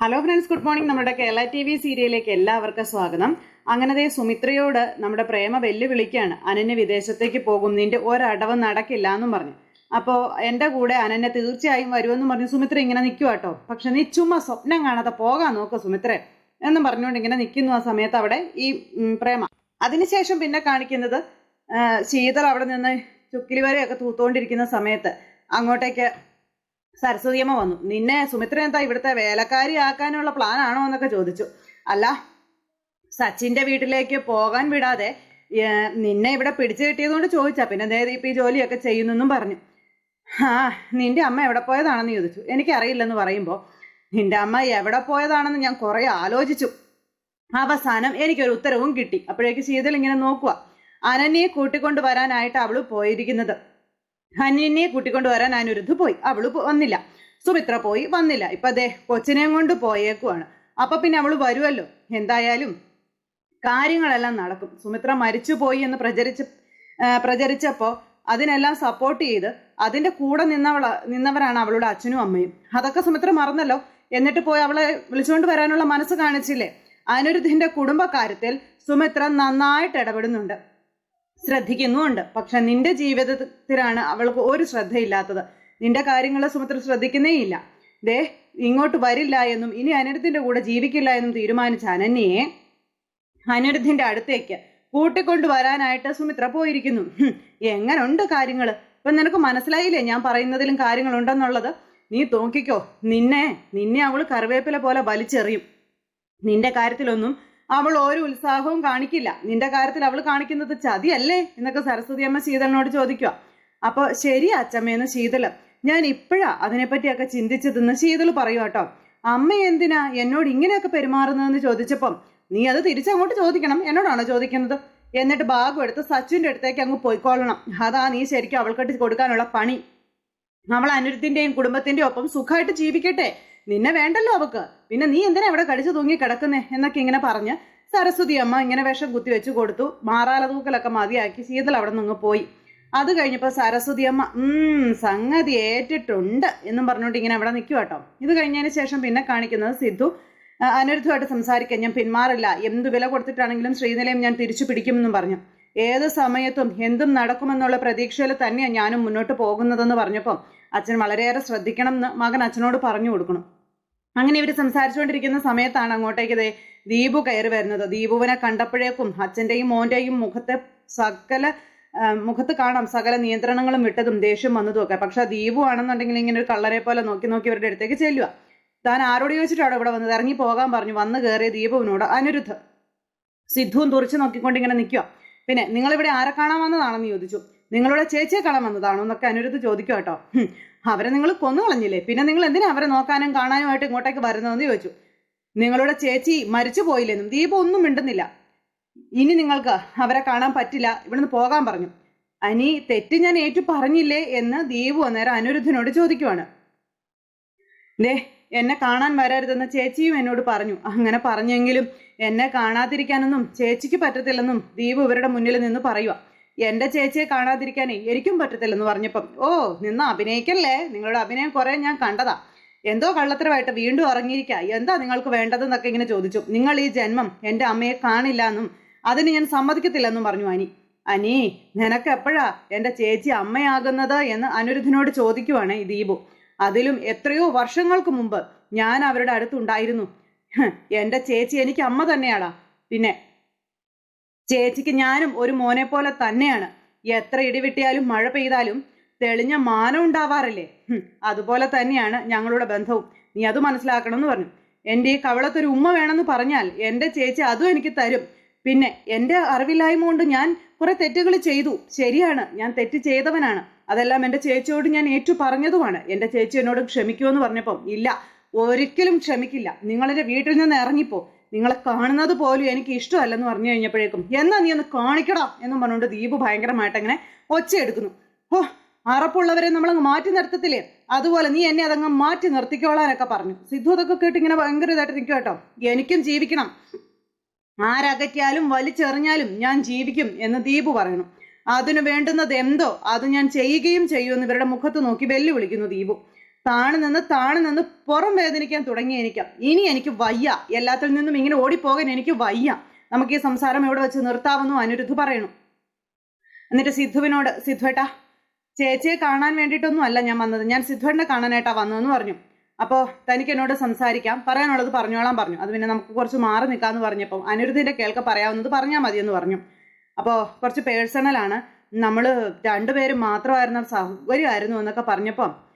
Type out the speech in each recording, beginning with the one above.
Hello friends good morning നമ്മുടെ Kerala T V സീരിയലിലേക്ക് എല്ലാവർക്കും സ്വാഗതം. അങ്ങനത്തെ സുമിത്രയോട് നമ്മുടെ പ്രേമ വെല്ലുവിളിക്കാണ്. അനന്യ വിദേശത്തേക്ക് പോകും നിന്റെ ഒരടവ് നടക്കില്ല എന്നും പറഞ്ഞു. അപ്പോൾ എന്റെ കൂടെ അനന്യ തീർച്ചയായും വരുമെന്നും പറഞ്ഞു സുമിത്ര ഇങ്ങനെ നിൽക്കുക കേട്ടോ പക്ഷെ നീ ചുമ്മാ സ്വപ്നം കാണാതെ പോകാൻ നോക്ക് സുമിത്ര എന്നും പറഞ്ഞുകൊണ്ട് ഇങ്ങനെ നിൽക്കുന്നു ആ സമയത്ത് അവിടെ ഈ പ്രേമ. അതിനുശേഷം പിന്നെ കാണിക്കുന്നത് ശീതൾ അവിടെ നിന്ന് ചുക്കിലി വരെയൊക്കെ തൂത്തുകൊണ്ടിരിക്കുന്ന സമയത്ത് അങ്ങോട്ടേക്ക് സരസ്വതിയമ്മ വന്നു. നിന്നെ സുമിത്ര എന്താ ഇവിടുത്തെ വേലക്കാരി ആക്കാനുള്ള പ്ലാൻ ആണോ എന്നൊക്കെ ചോദിച്ചു. അല്ല സച്ചിന്റെ വീട്ടിലേക്ക് പോകാൻ വിടാതെ നിന്നെ ഇവിടെ പിടിച്ചു കിട്ടിയതുകൊണ്ട് ചോദിച്ചാ. പിന്നെ ദേ ഇപ്പം ഈ ജോലിയൊക്കെ ചെയ്യുന്നെന്നും പറഞ്ഞു. ആ നിന്റെ അമ്മ എവിടെ പോയതാണെന്ന് ചോദിച്ചു. എനിക്കറിയില്ലെന്ന് പറയുമ്പോൾ നിന്റെ അമ്മ എവിടെ പോയതാണെന്ന് ഞാൻ കുറെ ആലോചിച്ചു. അവസാനം എനിക്കൊരു ഉത്തരവും കിട്ടി. അപ്പോഴേക്ക് ശീതൽ ഇങ്ങനെ നോക്കുക അനന്യെ കൂട്ടിക്കൊണ്ടു വരാനായിട്ട് അവൾ പോയിരിക്കുന്നത്. അനന്യയെ കൂട്ടിക്കൊണ്ട് വരാൻ അനിരുദ്ധ് പോയി. അവൾ വന്നില്ല. സുമിത്ര പോയി. വന്നില്ല. ഇപ്പൊ അതെ കൊച്ചിനെയും കൊണ്ട് പോയേക്കുവാണ്. അപ്പൊ പിന്നെ അവൾ വരുമല്ലോ എന്തായാലും കാര്യങ്ങളെല്ലാം നടക്കും. സുമിത്ര മരിച്ചു പോയി എന്ന് പ്രചരിച്ച് പ്രചരിച്ചപ്പോൾ പ്രചരിച്ചപ്പോ അതിനെല്ലാം സപ്പോർട്ട് ചെയ്ത് അതിന്റെ കൂടെ നിന്നവള നിന്നവരാണ് അവളുടെ അച്ഛനും അമ്മയും. അതൊക്കെ സുമിത്ര മറന്നല്ലോ. എന്നിട്ട് പോയി അവളെ വിളിച്ചുകൊണ്ട് വരാനുള്ള മനസ്സ് കാണിച്ചില്ലേ? അനിരുദ്ധിന്റെ കുടുംബക്കാര്യത്തിൽ സുമിത്ര നന്നായിട്ട് ഇടപെടുന്നുണ്ട്. ശ്രദ്ധിക്കുന്നുമുണ്ട്. പക്ഷെ നിന്റെ ജീവിതത്തിലാണ് അവൾക്ക് ഒരു ശ്രദ്ധയില്ലാത്തത്. നിന്റെ കാര്യങ്ങൾ സുമിത്ര ശ്രദ്ധിക്കുന്നേയില്ല ദേ ഇങ്ങോട്ട് വരില്ല എന്നും ഇനി അനിരുദ്ധിന്റെ കൂടെ ജീവിക്കില്ല എന്നും തീരുമാനിച്ച അനന്യയെ അനിരുദ്ധിന്റെ അടുത്തേക്ക് കൂട്ടിക്കൊണ്ടു വരാനായിട്ട് സുമിത്ര പോയിരിക്കുന്നു. എങ്ങനെ എങ്ങനുണ്ട് കാര്യങ്ങൾ ഇപ്പൊ നിനക്ക് മനസ്സിലായില്ലേ ഞാൻ പറയുന്നതിലും കാര്യങ്ങളുണ്ടെന്നുള്ളത്? നീ തോക്കിക്കോ നിന്നെ നിന്നെ അവൾ കറിവേപ്പില പോലെ വലിച്ചെറിയും. നിന്റെ കാര്യത്തിലൊന്നും അവൾ ഒരു ഉത്സാഹവും കാണിക്കില്ല. നിന്റെ കാര്യത്തിൽ അവൾ കാണിക്കുന്നത് ചതിയല്ലേ? എന്നൊക്കെ സരസ്വതി അമ്മ ശീതളിനോട് ചോദിക്കുക അപ്പൊ ശരി അച്ചമ്മയെന്ന് ശീതൾ. ഞാൻ ഇപ്പോഴാ അതിനെപ്പറ്റിയൊക്കെ ചിന്തിച്ചതെന്ന് ശീതൾ പറയൂ കേട്ടോ അമ്മ എന്തിനാ എന്നോട് ഇങ്ങനെയൊക്കെ പെരുമാറുന്നതെന്ന് ചോദിച്ചപ്പം നീ അത് തിരിച്ചങ്ങോട്ട് ചോദിക്കണം. എന്നോടാണോ ചോദിക്കുന്നത്? എന്നിട്ട് ഭാഗം എടുത്ത് സച്ചിന്റെ അടുത്തേക്ക് അങ്ങ് പോയിക്കൊള്ളണം. അതാ നീ ശരിക്കും അവൾക്കിട്ട് കൊടുക്കാനുള്ള പണി. നമ്മൾ അനിരുദ്ധിന്റെയും കുടുംബത്തിന്റെയും ഒപ്പം സുഖമായിട്ട് ജീവിക്കട്ടെ. നിന്നെ വേണ്ടല്ലോ അവക്ക്. പിന്നെ നീ എന്തിനാ ഇവിടെ കടിച്ചു തൂങ്ങി കിടക്കുന്നേ? എന്നൊക്കെ ഇങ്ങനെ പറഞ്ഞ് സരസ്വതി അമ്മ ഇങ്ങനെ വിഷം കുത്തി വെച്ചു കൊടുത്തു. മാറാല തൂക്കലൊക്കെ മതിയാക്കി ശീതൾ അവിടെ നിന്ന് പോയി. അത് കഴിഞ്ഞപ്പോൾ സരസ്വതി അമ്മ ഉം സംഗതി ഏറ്റിട്ടുണ്ട് എന്നും പറഞ്ഞുകൊണ്ട് ഇങ്ങനെ അവിടെ നിൽക്കുക കേട്ടോ ഇത് കഴിഞ്ഞതിന് ശേഷം പിന്നെ കാണിക്കുന്നത് സിദ്ധു. അനിരുദ്ധമായിട്ട് സംസാരിക്കാൻ ഞാൻ പിന്മാറില്ല. എന്ത് വില കൊടുത്തിട്ടാണെങ്കിലും ശ്രീനിലയം ഞാൻ തിരിച്ചു പിടിക്കുമെന്നും പറഞ്ഞു. ഏത് സമയത്തും എന്തും നടക്കുമെന്നുള്ള പ്രതീക്ഷയിൽ തന്നെയാണ് ഞാനും മുന്നോട്ട് പോകുന്നതെന്ന് പറഞ്ഞപ്പം അച്ഛൻ വളരെയേറെ ശ്രദ്ധിക്കണം എന്ന് മകൻ അച്ഛനോട് പറഞ്ഞു കൊടുക്കണം. അങ്ങനെ ഇവർ സംസാരിച്ചുകൊണ്ടിരിക്കുന്ന സമയത്താണ് അങ്ങോട്ടേക്ക് ദേ ദീപു കയറി വരുന്നത്. ദീപുവിനെ കണ്ടപ്പോഴേക്കും അച്ഛന്റെയും മോന്റെയും മുഖത്തെ സകല മുഖത്ത് കാണാം സകല നിയന്ത്രണങ്ങളും വിട്ടതും ദേഷ്യം വന്നതും ഒക്കെ. പക്ഷെ ദീപു ആണെന്നുണ്ടെങ്കിൽ ഇങ്ങനെ ഒരു കള്ളരെ പോലെ നോക്കി നോക്കി ഇവരുടെ അടുത്തേക്ക് ചെല്ലുക. താൻ ആരോട് ചോദിച്ചിട്ടാണ് ഇവിടെ വന്നത്? ഇറങ്ങി പോകാൻ പറഞ്ഞു. വന്ന് കയറിയ ദീപുവിനോട് അനിരുദ്ധ സിദ്ധുവും തുറച്ചു നോക്കിക്കൊണ്ട് ഇങ്ങനെ നിൽക്കുക. പിന്നെ നിങ്ങളിവിടെ ആരെ കാണാൻ വന്നതാണെന്ന് ചോദിച്ചു. നിങ്ങളുടെ ചേച്ചിയെ കാണാൻ വന്നതാണോ? എന്നൊക്കെ അനിരുദ്ധ ചോദിക്കുക കേട്ടോ. അവരെ നിങ്ങൾ കൊന്നു കളഞ്ഞില്ലേ പിന്നെ നിങ്ങൾ എന്തിനാ അവരെ നോക്കാനും കാണാനുമായിട്ട് ഇങ്ങോട്ടേക്ക് വരുന്നതെന്ന് ചോദിച്ചു. നിങ്ങളുടെ ചേച്ചി മരിച്ചു പോയില്ലെന്നും ദീപ ഒന്നും മിണ്ടുന്നില്ല. ഇനി നിങ്ങൾക്ക് അവരെ കാണാൻ പറ്റില്ല ഇവിടുന്ന് പോകാൻ പറഞ്ഞു. അനി തെറ്റ് ഞാൻ ഏറ്റു പറഞ്ഞില്ലേ എന്ന് ദീപു അന്നേരം അനിരുദ്ധനോട് ചോദിക്കുവാണ്. ദേ എന്നെ കാണാൻ വരരുതെന്ന് ചേച്ചിയും എന്നോട് പറഞ്ഞു. അങ്ങനെ പറഞ്ഞെങ്കിലും എന്നെ കാണാതിരിക്കാനൊന്നും ചേച്ചിക്ക് പറ്റത്തില്ലെന്നും ദീപു ഇവരുടെ മുന്നിൽ നിന്ന് പറയുക എന്റെ ചേച്ചിയെ കാണാതിരിക്കാനേ എനിക്കും പറ്റത്തില്ലെന്ന് പറഞ്ഞപ്പം ഓ നിന്ന് അഭിനയിക്കല്ലേ? നിങ്ങളുടെ അഭിനയം കുറേ ഞാൻ കണ്ടതാ. എന്തോ കള്ളത്തരമായിട്ട് വീണ്ടും ഇറങ്ങിയിരിക്കുക എന്താ നിങ്ങൾക്ക് വേണ്ടതെന്നൊക്കെ ഇങ്ങനെ ചോദിച്ചു. നിങ്ങൾ ഈ ജന്മം എന്റെ അമ്മയെ കാണില്ല എന്നും അതിന് ഞാൻ സമ്മതിക്കത്തില്ലെന്നും പറഞ്ഞു അനി. അനി നിനക്ക് എപ്പോഴാ എന്റെ ചേച്ചി അമ്മയാകുന്നത് എന്ന് അനിരുദ്ധനോട് ചോദിക്കുവാണ് ദീപു. അതിലും എത്രയോ വർഷങ്ങൾക്ക് മുമ്പ് ഞാൻ അവരുടെ അടുത്തുണ്ടായിരുന്നു എന്റെ ചേച്ചി എനിക്ക് അമ്മ തന്നെയാടാ. പിന്നെ ചേച്ചിക്ക് ഞാനും ഒരു മോനെ പോലെ തന്നെയാണ്. എത്ര ഇടിവിട്ടിയാലും മഴ പെയ്താലും തെളിഞ്ഞ മാനം ഉണ്ടാവാറില്ലേ? അതുപോലെ തന്നെയാണ് ഞങ്ങളുടെ ബന്ധവും. നീ അത് മനസ്സിലാക്കണം എന്ന് പറഞ്ഞു. എന്റെ ഈ കവളത്തൊരു ഉമ്മ വേണമെന്ന് പറഞ്ഞാൽ എന്റെ ചേച്ചി അതും എനിക്ക് തരും. പിന്നെ എന്റെ അറിവില്ലായ്മ കൊണ്ട് ഞാൻ കുറെ തെറ്റുകൾ ചെയ്തു. ശരിയാണ് ഞാൻ തെറ്റ് ചെയ്തവനാണ്. അതെല്ലാം എന്റെ ചേച്ചിയോട് ഞാൻ ഏറ്റു പറഞ്ഞതുമാണ്. എന്റെ ചേച്ചി എന്നോട് ക്ഷമിക്കുമെന്ന് പറഞ്ഞപ്പോൾ ഇല്ല ഒരിക്കലും ക്ഷമിക്കില്ല. നിങ്ങളെന്റെ വീട്ടിൽ നിന്ന് ഇറങ്ങിപ്പോ. നിങ്ങളെ കാണുന്നത് പോലും എനിക്ക് ഇഷ്ടമല്ലെന്ന് പറഞ്ഞു കഴിഞ്ഞപ്പോഴേക്കും എന്നാ നീ ഒന്ന് കാണിക്കടാ എന്നും പറഞ്ഞുകൊണ്ട് ദീപ് ഭയങ്കരമായിട്ട് അങ്ങനെ ഒച്ചയെടുക്കുന്നു ഓ അറപ്പുള്ളവരെ നമ്മളങ്ങ് മാറ്റി നിർത്തത്തില്ലേ? അതുപോലെ നീ എന്നെ അതങ്ങ് മാറ്റി നിർത്തിക്കോളാനൊക്കെ പറഞ്ഞു. സിദ്ധു അതൊക്കെ കേട്ട് ഇങ്ങനെ ഭയങ്കര ഇതായിട്ട് നിൽക്കും കേട്ടോ. എനിക്കും ജീവിക്കണം. ആരകറ്റിയാലും വലിച്ചെറിഞ്ഞാലും ഞാൻ ജീവിക്കും എന്ന് ദീപ് പറയണം അതിനു വേണ്ടുന്നത് എന്തോ അത് ഞാൻ ചെയ്യുകയും ചെയ്യുമെന്ന് ഇവരുടെ മുഖത്ത് നോക്കി വെല്ലുവിളിക്കുന്നു ദീപു. താണു നിന്ന് താണു നിന്ന് പുറം വേദനിക്കാൻ തുടങ്ങിയിരിക്കാം. ഇനി എനിക്ക് വയ്യ. എല്ലാത്തിൽ നിന്നും ഇങ്ങനെ ഓടിപ്പോകാൻ എനിക്ക് വയ്യ. നമുക്ക് ഈ സംസാരം എവിടെ വെച്ച് നിർത്താമെന്നു അനിരുദ്ധ് പറയണു. എന്നിട്ട് സിദ്ധുവിനോട് സിദ്ധുവേട്ടാ ചേച്ചിയെ കാണാൻ വേണ്ടിയിട്ടൊന്നും അല്ല ഞാൻ വന്നത്. ഞാൻ സിദ്ധുവേട്ടനെ കാണാനായിട്ടാ വന്നതെന്ന് പറഞ്ഞു. അപ്പോൾ തനിക്ക് എന്നോട് സംസാരിക്കാം. പറയാനുള്ളത് പറഞ്ഞോളാം പറഞ്ഞു. അത് പിന്നെ നമുക്ക് കുറച്ച് മാറി നിൽക്കാമെന്ന് പറഞ്ഞപ്പോൾ അനിരുദ്ധിന്റെ കേൾക്ക പറയാവുന്നത് പറഞ്ഞാൽ മതിയെന്ന് പറഞ്ഞു. അപ്പോൾ കുറച്ച് പേഴ്സണലാണ്. നമ്മൾ രണ്ടുപേരും മാത്രമായിരുന്ന സൗകര്യമായിരുന്നു എന്നൊക്കെ പറഞ്ഞപ്പം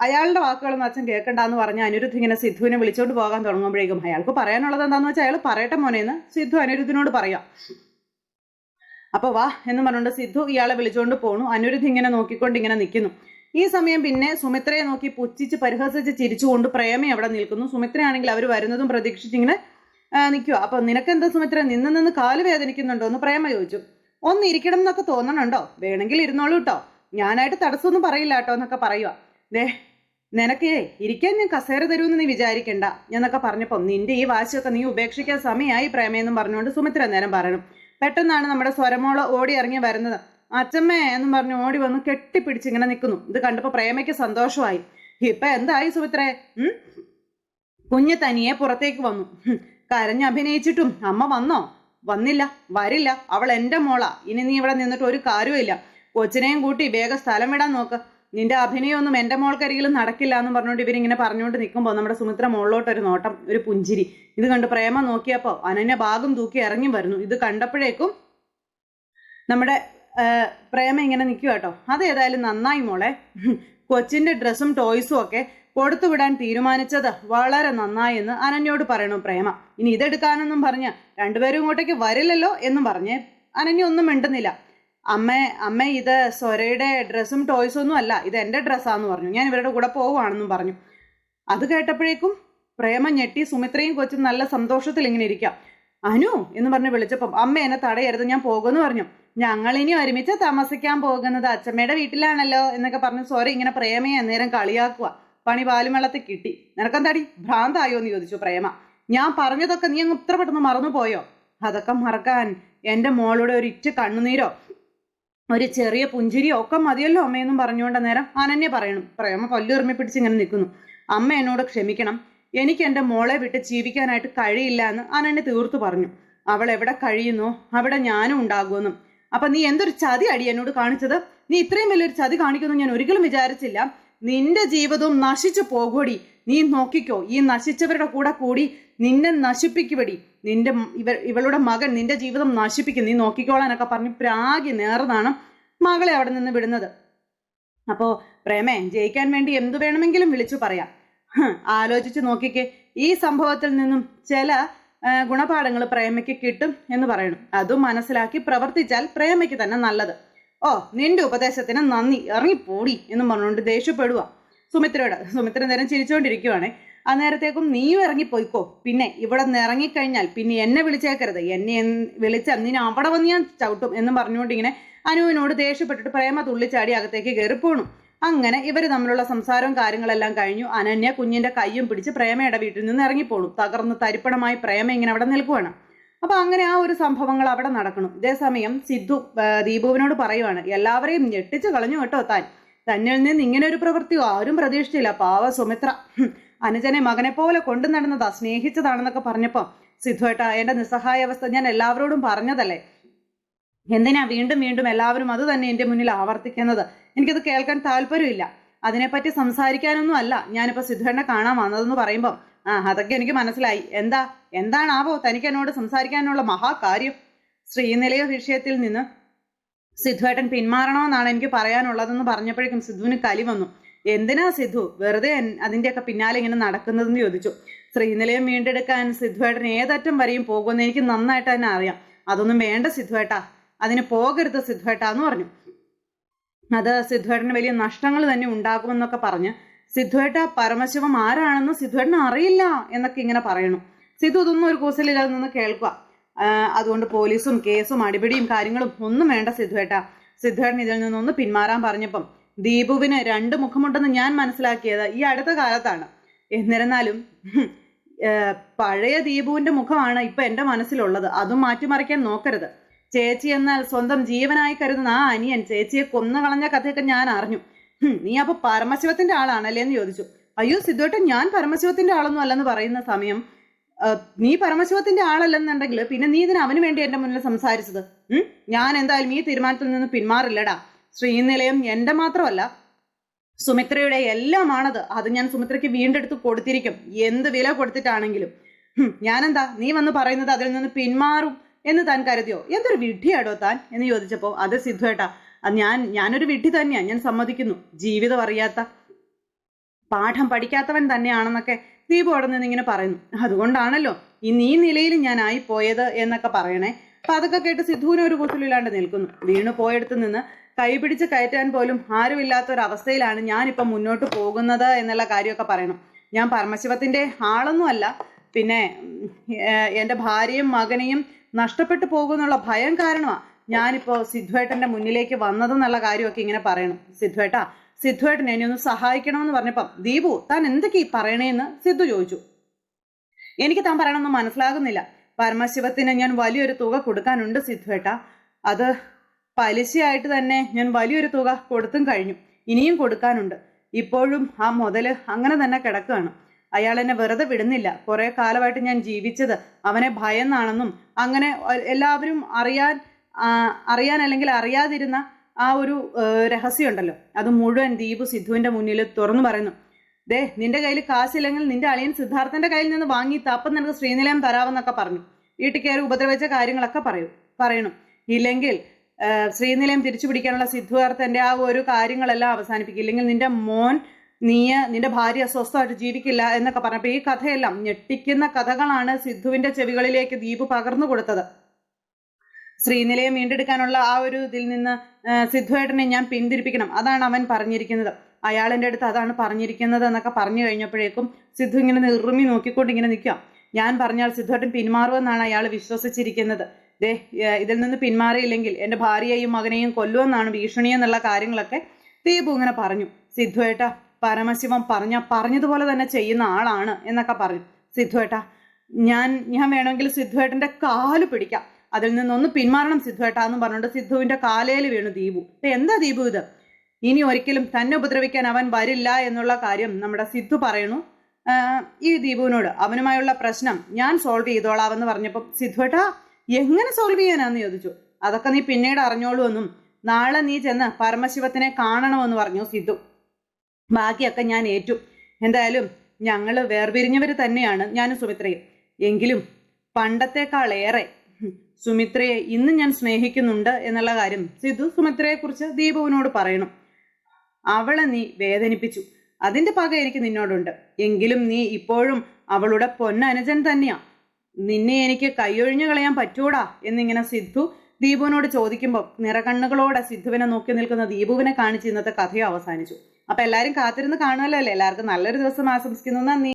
അയാളുടെ വാക്കുകളൊന്നും അച്ഛൻ കേൾക്കണ്ടെന്ന് പറഞ്ഞ് അനിരുദ്ധ് ഇങ്ങനെ സിദ്ധുവിനെ വിളിച്ചോണ്ട് പോകാൻ തുടങ്ങുമ്പോഴേക്കും അയാൾക്ക് പറയാനുള്ളത് എന്താന്ന് വെച്ചാൽ അയാൾ പറയട്ടെ മോനേന്ന് സിദ്ധു അനിരുദ്ധിനോട് പറയാം. അപ്പൊ വാ എന്ന് പറഞ്ഞുകൊണ്ട് സിദ്ധു ഇയാളെ വിളിച്ചോണ്ട് പോണു. അനിരുദ്ധ് ഇങ്ങനെ നോക്കിക്കൊണ്ട് ഇങ്ങനെ നിൽക്കുന്നു ഈ സമയം പിന്നെ സുമിത്രയെ നോക്കി പുച്ഛിച്ച് പരിഹസിച്ച് ചിരിച്ചുകൊണ്ട് പ്രേമി അവിടെ നിൽക്കുന്നു. സുമിത്രയാണെങ്കിൽ അവർ വരുന്നതും പ്രതീക്ഷിച്ച് ഇങ്ങനെ നിൽക്കുക അപ്പൊ നിനക്കെന്താ സുമിത്ര? നിന്ന് നിന്ന് കാൽ വേദനിക്കുന്നുണ്ടോ എന്ന് പ്രേമ ചോദിച്ചു. ഒന്ന് ഇരിക്കണം എന്നൊക്കെ തോന്നണുണ്ടോ? വേണമെങ്കിൽ ഇരുന്നോളൂ കേട്ടോ ഞാനായിട്ട് തടസ്സമൊന്നും പറയില്ല കേട്ടോ എന്നൊക്കെ പറയുക ദേ നിനക്കേ ഇരിക്കാൻ ഞാൻ കസേര തരുമെന്ന് നീ വിചാരിക്കണ്ട എന്നൊക്കെ പറഞ്ഞപ്പോൾ നിന്റെ ഈ വാശിയൊക്കെ നീ ഉപേക്ഷിക്കാൻ സമയമായി പ്രേമയെന്നും പറഞ്ഞുകൊണ്ട് സുമിത്ര നേരം പറയണം. പെട്ടെന്നാണ് നമ്മുടെ സ്വരമോൾ ഓടി ഇറങ്ങി വരുന്നത്. അച്ഛമ്മേ എന്നും പറഞ്ഞു ഓടി വന്ന് കെട്ടിപ്പിടിച്ച് ഇങ്ങനെ നിൽക്കുന്നു. ഇത് കണ്ടപ്പോൾ പ്രേമയ്ക്ക് സന്തോഷമായി. ഇപ്പൊ എന്തായി സുമിത്രേ? ഉം? കുഞ്ഞ് തനിയെ പുറത്തേക്ക് വന്നു. കരഞ്ഞ് അഭിനയിച്ചിട്ടും അമ്മ വന്നോ? വന്നില്ല വരില്ല. അവൾ എന്റെ മോളാ. ഇനി നീ ഇവിടെ നിന്നിട്ട് ഒരു കാര്യമില്ല കൊച്ചിനെയും കൂട്ടി വേഗം സ്ഥലം വിടാൻ നോക്ക്. നിന്റെ അഭിനയമൊന്നും എന്റെ മോൾക്കരികിലും നടക്കില്ല എന്ന് പറഞ്ഞുകൊണ്ട് ഇവരിങ്ങനെ പറഞ്ഞുകൊണ്ട് നിൽക്കുമ്പോൾ നമ്മുടെ സുമിത്ര മുകളിലോട്ട് ഒരു നോട്ടം ഒരു പുഞ്ചിരി. ഇത് കണ്ട് പ്രേമ നോക്കിയപ്പോൾ അനന്യ ഭാഗം തൂക്കി ഇറങ്ങി വരുന്നു. ഇത് കണ്ടപ്പോഴേക്കും നമ്മുടെ പ്രേമ ഇങ്ങനെ നിൽക്കുക കേട്ടോ. അത് ഏതായാലും നന്നായി മോളെ. കൊച്ചിന്റെ ഡ്രസ്സും ടോയ്സും ഒക്കെ കൊടുത്തു വിടാൻ തീരുമാനിച്ചത് വളരെ നന്നായി എന്ന് അനന്യോട് പറയണു പ്രേമ. ഇനി ഇതെടുക്കാനൊന്നും പറഞ്ഞ് രണ്ടുപേരും ഇങ്ങോട്ടേക്ക് വരില്ലല്ലോ എന്നും പറഞ്ഞ് അനന്യ ഒന്നും മിണ്ടുന്നില്ല. അമ്മ അമ്മ ഇത് സ്വരയുടെ ഡ്രസ്സും ടോയ്സും ഒന്നും അല്ല. ഇത് എന്റെ ഡ്രസ്സാന്ന് പറഞ്ഞു. ഞാൻ ഇവരുടെ കൂടെ പോവുകയാണെന്നും പറഞ്ഞു. അത് കേട്ടപ്പോഴേക്കും പ്രേമ ഞെട്ടി സുമിത്രയും കൊച്ചും നല്ല സന്തോഷത്തിൽ ഇങ്ങനെ ഇരിക്കാം. അനു എന്ന് പറഞ്ഞ് വിളിച്ചപ്പം അമ്മ എന്നെ തടയരുത് ഞാൻ പോകുമെന്ന് പറഞ്ഞു. ഞങ്ങൾ ഇനി ഒരുമിച്ച് താമസിക്കാൻ പോകുന്നത് അച്ഛമ്മയുടെ വീട്ടിലാണല്ലോ എന്നൊക്കെ പറഞ്ഞ് സോറി ഇങ്ങനെ പ്രേമയെ അന്നേരം കളിയാക്കുക. പണി പാലും കിട്ടി. നിനക്കെന്താടി? ഭ്രാന്തായോ? എന്ന് ചോദിച്ചു പ്രേമ. ഞാൻ പറഞ്ഞതൊക്കെ നീ അങ്ങ് ഇത്ര പെട്ടെന്ന് മറന്നു പോയോ അതൊക്കെ മറക്കാൻ എന്റെ മോളുടെ ഒരു ഇറ്റ് കണ്ണുനീരോ? ഒരു ചെറിയ പുഞ്ചിരി ഒക്കെ മതിയല്ലോ അമ്മയെന്നും പറഞ്ഞുകൊണ്ട് നേരം അനന്യ പറയണം. അമ്മ പല്ലുറിമി പിടിച്ച് ഇങ്ങനെ നിൽക്കുന്നു. അമ്മ എന്നോട് ക്ഷമിക്കണം. എനിക്ക് എന്റെ മോളെ വിട്ട് ജീവിക്കാനായിട്ട് കഴിയില്ല എന്ന് അനന്യ തീർത്തു പറഞ്ഞു. അവൾ എവിടെ കഴിയുന്നു അവിടെ ഞാനും ഉണ്ടാകുമെന്നും. അപ്പൊ നീ എന്തൊരു ചതി അടി എന്നോട് കാണിച്ചത്? നീ ഇത്രയും വലിയൊരു ചതി കാണിക്കുന്നു ഞാൻ ഒരിക്കലും വിചാരിച്ചില്ല. നിന്റെ ജീവിതവും നശിച്ചു പോകൂടി നീ നോക്കിക്കോ ഈ നശിച്ചവരുടെ കൂടെ കൂടി നിന്നെ നശിപ്പിക്കുവടി. നിന്റെ ഇവ ഇവളുടെ മകൻ നിന്റെ ജീവിതം നശിപ്പിക്കും. നീ നോക്കിക്കോളാനൊക്കെ പറഞ്ഞ് പ്രാഗി നേർന്നാണ് മകളെ അവിടെ നിന്ന് വിടുന്നത്. അപ്പോ പ്രേമേ ജയിക്കാൻ വേണ്ടി എന്തു വേണമെങ്കിലും വിളിച്ചു പറയാം. ആലോചിച്ച് നോക്കിക്കേ. ഈ സംഭവത്തിൽ നിന്നും ചില ഗുണപാഠങ്ങൾ പ്രേമയ്ക്ക് കിട്ടും എന്ന് പറയണം. അതും മനസ്സിലാക്കി പ്രവർത്തിച്ചാൽ പ്രേമയ്ക്ക് തന്നെ നല്ലത്. ഓ നിന്റെ ഉപദേശത്തിന് നന്ദി. ഇറങ്ങിപ്പോടി എന്നും പറഞ്ഞുകൊണ്ട് ദേഷ്യപ്പെടുക സുമിത്രയോട് സുമിത്ര നേരം ചിരിച്ചുകൊണ്ടിരിക്കുവാണേ അന്നേരത്തേക്കും നീയും ഇറങ്ങിപ്പോയിക്കോ. പിന്നെ ഇവിടെ നിന്ന് ഇറങ്ങിക്കഴിഞ്ഞാൽ പിന്നെ എന്നെ വിളിച്ചേക്കരുത്. എന്നെ വിളിച്ച നിന്നെ അവിടെ വന്ന് ഞാൻ ചവിട്ടും എന്ന് പറഞ്ഞുകൊണ്ട് ഇങ്ങനെ അനുവിനോട് ദേഷ്യപ്പെട്ടിട്ട് പ്രേമ തുള്ളിച്ചാടി അകത്തേക്ക് കയറിപ്പോണു അങ്ങനെ ഇവർ തമ്മിലുള്ള സംസാരവും കാര്യങ്ങളെല്ലാം കഴിഞ്ഞു. അനന്യ കുഞ്ഞിന്റെ കയ്യും പിടിച്ച് പ്രേമയുടെ വീട്ടിൽ നിന്ന് ഇറങ്ങിപ്പോണു. തകർന്ന് തരിപ്പണമായി പ്രേമ ഇങ്ങനെ അവിടെ നിൽക്കുവാണ്. അപ്പൊ അങ്ങനെ ആ ഒരു സംഭവങ്ങൾ അവിടെ നടക്കണം. ഇതേസമയം സിദ്ധു ദീപുവിനോട് പറയുവാണ് എല്ലാവരെയും ഞെട്ടിച്ചു കളഞ്ഞു കേട്ടോ താൻ. തന്നിൽ നിന്ന് ഇങ്ങനെ ഒരു പ്രവൃത്തി ആരും പ്രതീക്ഷിച്ചില്ല. പാവ സുമിത്ര. അനുജനെ മകനെ പോലെ കൊണ്ടു നടന്നതാ സ്നേഹിച്ചതാണെന്നൊക്കെ പറഞ്ഞപ്പോ സിദ്ധുവേട്ട എന്റെ നിസ്സഹായ അവസ്ഥ ഞാൻ എല്ലാവരോടും പറഞ്ഞതല്ലേ? എന്തിനാ വീണ്ടും വീണ്ടും എല്ലാവരും അത് തന്നെ എന്റെ മുന്നിൽ ആവർത്തിക്കുന്നത്? എനിക്കത് കേൾക്കാൻ താല്പര്യമില്ല. അതിനെപ്പറ്റി സംസാരിക്കാനൊന്നും അല്ല. ഞാനിപ്പോൾ സിദ്ധുവേട്ടനെ കാണാൻ വന്നതെന്ന് പറയുമ്പോൾ ആ അതൊക്കെ എനിക്ക് മനസ്സിലായി. എന്താ എന്താണാവോ തനിക്ക് എന്നോട് സംസാരിക്കാനുള്ള മഹാകാര്യം? ശ്രീനിലയ വിഷയത്തിൽ നിന്ന് സിദ്ധുവേട്ടൻ പിന്മാറണമെന്നാണ് എനിക്ക് പറയാനുള്ളതെന്ന് പറഞ്ഞപ്പോഴേക്കും സിദ്ധുവിന് കലി വന്നു. എന്തിനാ സിദ്ധു? വെറുതെ അതിന്റെയൊക്കെ പിന്നാലെ ഇങ്ങനെ നടക്കുന്നതെന്ന് ചോദിച്ചു. ശ്രീനിലയം വീണ്ടെടുക്കാൻ സിദ്ധുവേട്ടൻ ഏതറ്റം വരെയും പോകുമെന്ന് എനിക്ക് നന്നായിട്ട് തന്നെ അറിയാം. അതൊന്നും വേണ്ട സിദ്ധുവേട്ടാ. അതിന് പോകരുത് സിദ്ധുവേട്ടാ എന്ന് പറഞ്ഞു. അത് സിദ്ധുവേട്ടന് വലിയ നഷ്ടങ്ങൾ തന്നെ ഉണ്ടാകുമെന്നൊക്കെ പറഞ്ഞ് സിദ്ധുവേട്ട പരമശിവം ആരാണെന്ന് സിദ്ധുവേട്ടന് അറിയില്ല എന്നൊക്കെ ഇങ്ങനെ പറയണു. സിദ്ധു ഇതൊന്നും ഒരു കൂസലില്ലാതെ നിന്ന് കേൾക്കുക. അതുകൊണ്ട് പോലീസും കേസും അടിപിടിയും കാര്യങ്ങളും ഒന്നും വേണ്ട സിദ്ധുവേട്ട. സിദ്ധുവേട്ടൻ ഇതിൽ നിന്നൊന്ന് പിന്മാറാൻ പറഞ്ഞപ്പം ദീപുവിന് രണ്ട് മുഖമുണ്ടെന്ന് ഞാൻ മനസ്സിലാക്കിയത് ഈ അടുത്ത കാലത്താണ്. എന്നിരുന്നാലും പഴയ ദീപുവിന്റെ മുഖമാണ് ഇപ്പൊ എന്റെ മനസ്സിലുള്ളത്. അതും മാറ്റിമറിക്കാൻ നോക്കരുത്. ചേച്ചി എന്നാൽ സ്വന്തം ജീവനായി കരുതുന്ന ആ അനിയൻ ചേച്ചിയെ കൊന്നു കളഞ്ഞ കഥയൊക്കെ ഞാൻ അറിഞ്ഞു. നീ അപ്പൊ പരമശിവത്തിന്റെ ആളാണല്ലേ എന്ന് ചോദിച്ചു. അയ്യോ സിദ്ധുവേട്ടൻ ഞാൻ പരമശിവത്തിന്റെ ആളൊന്നും അല്ലെന്ന് പറയുന്ന സമയം നീ പരമശിവത്തിന്റെ ആളല്ലെന്നുണ്ടെങ്കിൽ പിന്നെ നീ ഇതിന് അവന് വേണ്ടി എന്റെ മുന്നിൽ സംസാരിച്ചത്? ഞാൻ എന്തായാലും ഈ തീരുമാനത്തിൽ നിന്ന് പിന്മാറില്ലടാ. ശ്രീനിലയം എന്റെ മാത്രമല്ല സുമിത്രയുടെ എല്ലാമാണത്. അത് ഞാൻ സുമിത്രയ്ക്ക് വീണ്ടെടുത്ത് കൊടുത്തിരിക്കും. എന്ത് വില കൊടുത്തിട്ടാണെങ്കിലും. ഞാനെന്താ നീ വന്ന് പറയുന്നത് അതിൽ നിന്ന് പിന്മാറും എന്ന് താൻ കരുതിയോ? എന്തൊരു വിഡ്ഢിയാടോ താൻ എന്ന് ചോദിച്ചപ്പോൾ അത് സിദ്ധുവേട്ടാ ഞാൻ ഞാനൊരു വിഡ്ഢി തന്നെയാണ് ഞാൻ സമ്മതിക്കുന്നു. ജീവിതം അറിയാത്ത പാഠം പഠിക്കാത്തവൻ തന്നെയാണെന്നൊക്കെ ദീപു അവിടെ ഇങ്ങനെ പറയുന്നു. അതുകൊണ്ടാണല്ലോ ഈ നീ നിലയിൽ ഞാൻ പോയത് എന്നൊക്കെ പറയണേ. അപ്പൊ അതൊക്കെ കേട്ട് സിദ്ധുവിന് ഒരു കൂസലില്ലാണ്ട് നിൽക്കുന്നു. വീണു പോയെടുത്ത് നിന്ന് കൈപിടിച്ച് കയറ്റാൻ പോലും ആരുമില്ലാത്ത ഒരു അവസ്ഥയിലാണ് ഞാനിപ്പം മുന്നോട്ട് പോകുന്നത് എന്നുള്ള കാര്യമൊക്കെ പറയണം. ഞാൻ പരമശിവത്തിന്റെ ആളൊന്നുമല്ല. പിന്നെ എന്റെ ഭാര്യയും മകനെയും നഷ്ടപ്പെട്ടു പോകുന്നുള്ള ഭയം കാരണമാണ് ഞാനിപ്പോൾ സിദ്ധുവേട്ടന്റെ മുന്നിലേക്ക് വന്നതെന്നുള്ള കാര്യമൊക്കെ ഇങ്ങനെ പറയണം. സിദ്ധുവേട്ടാ സിദ്ധുവേട്ടൻ എന്നെ ഒന്ന് സഹായിക്കണമെന്ന് പറഞ്ഞപ്പം ദീപു താൻ എന്തൊക്കെ ഈ പറയണേന്ന് സിദ്ധു ചോദിച്ചു. എനിക്ക് താൻ പറയണമെന്ന് മനസ്സിലാകുന്നില്ല. പരമശിവത്തിന് ഞാൻ വലിയൊരു തുക കൊടുക്കാനുണ്ട് സിദ്ധുവേട്ട. അത് പലിശയായിട്ട് തന്നെ ഞാൻ വലിയൊരു തുക കൊടുത്തും കഴിഞ്ഞു. ഇനിയും കൊടുക്കാനുണ്ട്. ഇപ്പോഴും ആ മുതൽ അങ്ങനെ തന്നെ കിടക്കുകയാണ്. അയാൾ എന്നെ വെറുതെ വിടുന്നില്ല. കുറെ കാലമായിട്ട് ഞാൻ ജീവിച്ചത് അവനെ ഭയന്നാണെന്നും അങ്ങനെ എല്ലാവരും അറിയാൻ അറിയാൻ അല്ലെങ്കിൽ അറിയാതിരുന്ന ആ ഒരു രഹസ്യമുണ്ടല്ലോ. അത് മുഴുവൻ ദീപു സിദ്ധുവിന്റെ മുന്നിൽ തുറന്നു പറയുന്നു. ദേ നിന്റെ കയ്യിൽ കാശില്ലെങ്കിൽ നിന്റെ അളിയൻ സിദ്ധാർത്ഥന്റെ കയ്യിൽ നിന്ന് വാങ്ങി തപ്പം നിനക്ക് ശ്രീനിലയം തരാമെന്നൊക്കെ പറഞ്ഞു. വീട്ടിൽ കയറി ഉപദ്രവിച്ച കാര്യങ്ങളൊക്കെ പറയൂ പറയണം. ഇല്ലെങ്കിൽ ശ്രീനിലയം തിരിച്ചു പിടിക്കാനുള്ള സിദ്ധാർത്ഥന്റെ ആ ഒരു കാര്യങ്ങളെല്ലാം അവസാനിപ്പിക്കും. ഇല്ലെങ്കിൽ നിന്റെ മോൻ നീ നിന്റെ ഭാര്യ സ്വസ്ഥമായിട്ട് ജീവിക്കില്ല എന്നൊക്കെ പറഞ്ഞപ്പോൾ ഈ കഥയെല്ലാം ഞെട്ടിക്കുന്ന കഥകളാണ് സിദ്ധുവിന്റെ ചെവികളിലേക്ക് ദീപ് പകർന്നു കൊടുത്തത്. ശ്രീനിലയം വീണ്ടെടുക്കാനുള്ള ആ ഒരു ഇതിൽ നിന്ന് സിദ്ധുവേട്ടനെ ഞാൻ പിന്തിരിപ്പിക്കണം. അതാണ് അവൻ പറഞ്ഞിരിക്കുന്നത്. അയാളെന്റെ അടുത്ത് അതാണ് പറഞ്ഞിരിക്കുന്നത് എന്നൊക്കെ പറഞ്ഞു കഴിഞ്ഞപ്പോഴേക്കും സിദ്ധു ഇങ്ങനെ നിർമ്മി നോക്കിക്കൊണ്ട് ഇങ്ങനെ നിൽക്കാം ഞാൻ പറഞ്ഞാൽ സിദ്ധുവേട്ടൻ പിന്മാറുമെന്നാണ് അയാൾ വിശ്വസിച്ചിരിക്കുന്നത്. ദേ ഇതിൽ നിന്ന് പിന്മാറിയില്ലെങ്കിൽ എന്റെ ഭാര്യയെയും മകനെയും കൊല്ലുമെന്നാണ് ഭീഷണി എന്നുള്ള കാര്യങ്ങളൊക്കെ ദീപു ഇങ്ങനെ പറഞ്ഞു. സിദ്ധുവേട്ട പരമശിവൻ പറഞ്ഞ പറഞ്ഞതുപോലെ തന്നെ ചെയ്യുന്ന ആളാണ് എന്നൊക്കെ പറഞ്ഞു. സിദ്ധുവേട്ട ഞാൻ ഞാൻ വേണമെങ്കിൽ സിദ്ധുവേട്ടന്റെ കാൽ പിടിക്കാം. അതിൽ നിന്നൊന്ന് പിന്മാറണം സിദ്ധുവേട്ട എന്ന് പറഞ്ഞുകൊണ്ട് സിദ്ധുവിന്റെ കാലയിൽ വീണു ദീപു. എന്താ ദീപു ഇത്? ഇനി ഒരിക്കലും തന്നെ ഉപദ്രവിക്കാൻ അവൻ വരില്ല എന്നുള്ള കാര്യം നമ്മുടെ സിദ്ധു പറയുന്നു. ഈ ദീപുവിനോട് അവനുമായുള്ള പ്രശ്നം ഞാൻ സോൾവ് ചെയ്തോളാവെന്ന് പറഞ്ഞപ്പോൾ സിദ്ധുവേട്ടാ എങ്ങനെ സോൾവ് ചെയ്യാനാന്ന് ചോദിച്ചു. അതൊക്കെ നീ പിന്നീട് അറിഞ്ഞോളൂ എന്നും നാളെ നീ ചെന്ന് പരമശിവത്തിനെ കാണണമെന്ന് പറഞ്ഞു സിദ്ധു. ബാക്കിയൊക്കെ ഞാൻ ഏറ്റു. എന്തായാലും ഞങ്ങൾ വേർപിരിഞ്ഞവർ തന്നെയാണ് ഞാനും സുമിത്രയും. എങ്കിലും പണ്ടത്തെക്കാളേറെ സുമിത്രയെ ഇന്ന് ഞാൻ സ്നേഹിക്കുന്നുണ്ട് എന്നുള്ള കാര്യം സിദ്ധു സുമിത്രയെക്കുറിച്ച് ദീപുവിനോട് പറയണം. അവളെ നീ വേദനിപ്പിച്ചു. അതിന്റെ പക എനിക്ക് നിന്നോടുണ്ട്. എങ്കിലും നീ ഇപ്പോഴും അവളുടെ പൊന്നനുജൻ തന്നെയാ. നിന്നെ എനിക്ക് കൈയൊഴിഞ്ഞു കളയാൻ പറ്റൂടാ എന്നിങ്ങനെ സിദ്ധു ദീപുവിനോട് ചോദിക്കുമ്പോൾ നിറകണ്ണുകളോടെ സിദ്ധുവിനെ നോക്കി നിൽക്കുന്ന ദീപുവിനെ കാണിച്ച് ഇന്നത്തെ കഥയും അവസാനിച്ചു. അപ്പൊ എല്ലാരും കാത്തിരുന്ന് കാണുമല്ലോ അല്ലേ? എല്ലാവർക്കും നല്ലൊരു ദിവസം ആശംസിക്കുന്നു. നന്ദി.